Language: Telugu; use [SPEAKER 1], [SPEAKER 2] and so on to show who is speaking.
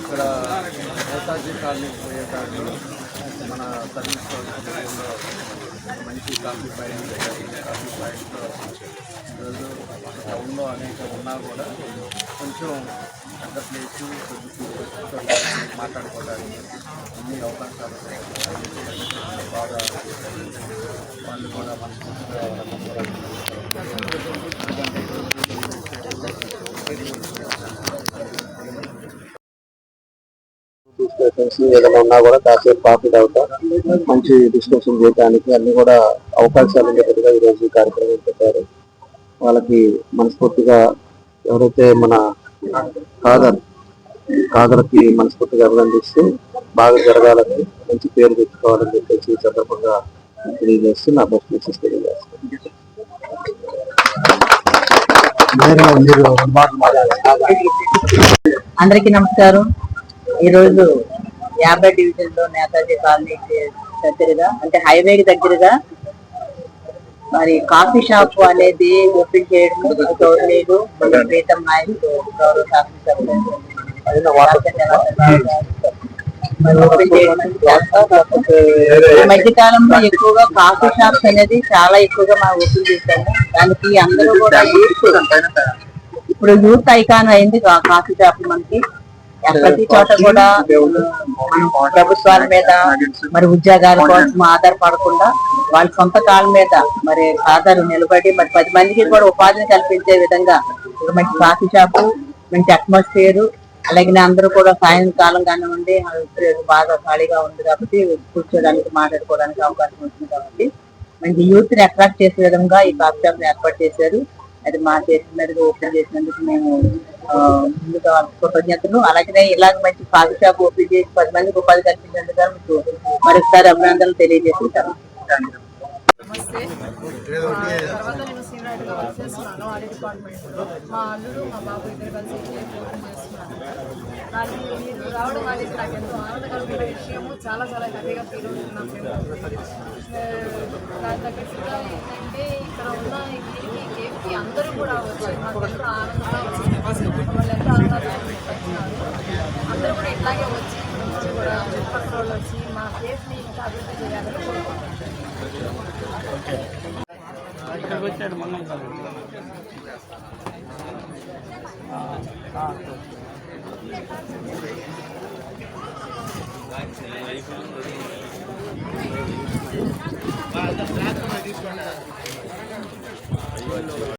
[SPEAKER 1] ఇక్కడ నేతాజీ కాలనీకి పోయే దారిలో మన సర్వీస్ మంచి కాఫీ పాయింట్. కాఫీ పాయింట్లో ఈరోజు టౌన్లో అనేక ఉన్నా కూడా కొంచెం పెద్ద ప్లేసు మాట్లాడుకోవడానికి అన్ని అవకాశాలు. బాగా వాళ్ళు కూడా మనస్ఫూర్తిగా ఏదైనా ఉన్నా కూడా కాసేపు కాఫీ తాగుతా మంచి డిస్కషన్ చేయడానికి అన్ని కూడా అవకాశాలు ఉండేటట్టుగా ఈ రోజు ఈ కార్యక్రమం పెట్టారు. వాళ్ళకి మనస్ఫూర్తిగా ఎవరైతే మన కాదర్ కాదర్కి మనస్ఫూర్తిగా అభినందిస్తూ బాగా జరగాలని మంచి పేరు తెచ్చుకోవాలని చెప్పేసి సందర్భంగా తెలియజేస్తూ నా బెస్ట్ విషెస్ తెలియజేస్తాను
[SPEAKER 2] అందరికీ నమస్కారం. ఈరోజు యాభై డివిజన్లో నేతాజీ కాలనీకి దగ్గరగా అంటే హైవేకి దగ్గరగా మరి కాఫీ షాప్ అనేది ఓపెన్ చేయడం మన ప్రీతం గౌరవ కాకపోతే ఈ మధ్య కాలంలో ఎక్కువగా కాఫీ షాప్స్ అనేది చాలా ఎక్కువగా మనం ఓపెన్ చేశాము. దానికి అందరూ కూడా ఇప్పుడు యూత్ ఐకాన్ అయింది కాఫీ షాప్ మనకి. ప్రతి చోట కూడా ప్రభుత్వాల మీద మరి ఉద్యోగాల కోసం ఆధారపడకుండా వాళ్ళ సొంత కాళ్ళ మీద మరి ఆధారం నిలబడి మరి పది మందికి కూడా ఉపాధిని కల్పించే విధంగా మంచి కాఫీ షాపు మంచి అట్మాస్ఫియర్ అలాగే అందరూ కూడా సాయంకాలం కానివ్వండి బాగా ఖాళీగా ఉంది కాబట్టి కూర్చోడానికి మాట్లాడుకోవడానికి అవకాశం ఉంటుంది కాబట్టి మంచి యూత్ని అట్రాక్ట్ చేసే విధంగా ఈ కాఫీ షాప్ని ఏర్పాటు చేశారు. అది మా చేసిన మీదుగా ఓపెన్ చేసినందుకు మేము ముందుగా కృతజ్ఞతలు అలాగే ఇలాగ మంచి కాఫీ షాప్ ఓపెన్ చేసి పది మందికి ఉపాధి కల్పించినందుకు మీకు మరొకసారి అభినందనలు తెలియజేసుకుంటాను.
[SPEAKER 3] నమస్తే. తర్వాత నేను సీనియర్గా వర్క్ చేస్తున్నాను ఆడిట్ డిపార్ట్మెంట్లో మా అల్లుడు మా బాబు ఇద్దరు కలిసి ఇక్కడే చేస్తున్నాను మీరు రావడం అనేది నాకు ఎంతో ఆనందకరమైన విషయము. చాలా చాలా హ్యాపీగా ఫీల్ అవుతున్నాను. దాని తగ్గట్టుగా ఏంటంటే ఇక్కడ ఉన్న ఈ దీనికి కేఫ్కి అందరూ కూడా వచ్చి మాకు ఎంతో ఆనందంగా వాళ్ళు ఎంతో ఆనందంగా అందరూ కూడా ఇట్లాగే వచ్చి నుంచి కూడా చుట్టుపక్కల వాళ్ళు వచ్చి మా కేఫ్ని ఇంకా అభివృద్ధి చేయాలని కోరుకుంటున్నాను